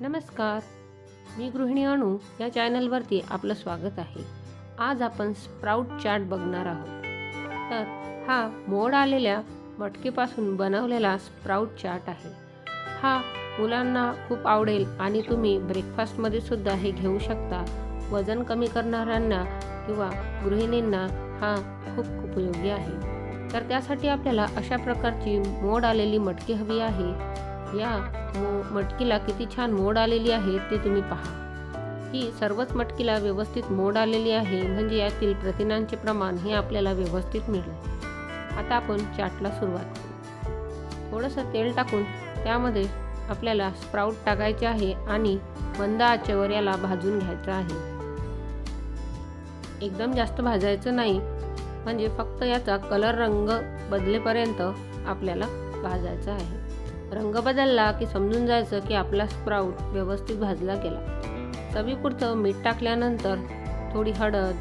नमस्कार. मी गृहिणी अणू या चॅनलवरती आपलं स्वागत आहे. आज आपण स्प्राऊट चाट बघणार आहोत. तर हा मोड आलेल्या मटकीपासून बनवलेला स्प्राऊट चाट आहे. हा मुलांना खूप आवडेल आणि तुम्ही ब्रेकफास्टमध्ये सुद्धा हे घेऊ शकता. वजन कमी करणाऱ्यांना किंवा गृहिणींना हा खूप उपयोगी आहे. तर त्यासाठी आपल्याला अशा प्रकारची मोड आलेली मटकी हवी आहे. या मो मटकीला किती छान मोड आलेली आहे ते तुम्ही पहा. ही सर्वच मटकीला व्यवस्थित मोड आलेली आहे म्हणजे यातील प्रथिनांचे प्रमाण हे आपल्याला व्यवस्थित मिळेल. आता आपण चाटला सुरुवात करू. थोडंसं तेल टाकून त्यामध्ये आपल्याला स्प्राऊट टाकायचे आहे आणि मंद आचेवर याला भाजून घ्यायचं आहे. एकदम जास्त भाजायचं नाही म्हणजे फक्त याचा कलर रंग बदलेपर्यंत आपल्याला भाजायचा आहे. रंग बदलला की समजून जायचं की आपला स्प्राऊट व्यवस्थित भाजला गेला. चवीपुरतं मीठ टाकल्यानंतर थोडी हळद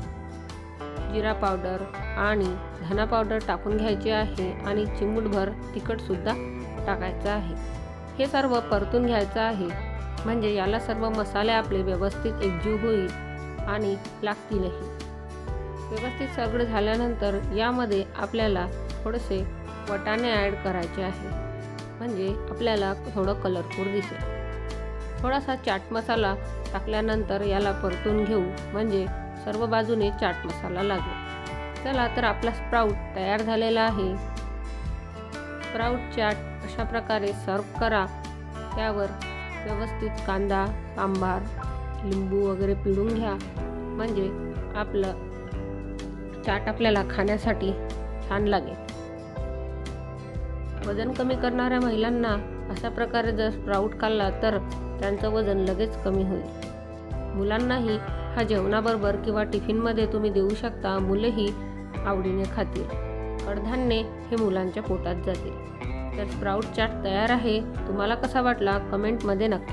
जिरा पावडर आणि धना पावडर टाकून घ्यायची आहे आणि चिमूटभर तिखटसुद्धा टाकायचं आहे. हे सर्व परतून घ्यायचं आहे. म्हणजे याला सर्व मसाले आपले व्यवस्थित एकजीव होईल आणि लागतीलही. व्यवस्थित सगळं झाल्यानंतर यामध्ये आपल्याला थोडेसे वटाणे ॲड करायचे आहे. म्हणजे आपल्याला थोडं कलरफुल दिसेल. थोडासा चाट मसाला टाकल्यानंतर याला परतून घेऊ म्हणजे सर्व बाजूने चाट मसाला लागेल चला तर आपला स्प्राऊट तयार झालेला आहे. स्प्राऊट चाट अशा प्रकारे सर्व करा. त्यावर व्यवस्थित कांदा सांबार लिंबू वगैरे पिळून घ्या. म्हणजे आपलं चाट आपल्याला खाण्यासाठी छान लागेल. वजन कमी करणाऱ्या महिलांना अशा प्रकारे जर स्प्राऊट खाल्ला तर त्यांचं वजन लगेच कमी होईल. मुलांनाही हा जेवणाबरोबर किंवा टिफिनमध्ये तुम्ही देऊ शकता मुलंही आवडीने खातील. कडधान्ये हे मुलांच्या पोटात जातील. तर स्प्राऊट चाट तयार आहे. तुम्हाला कसा वाटला? कमेंटमध्ये नक्की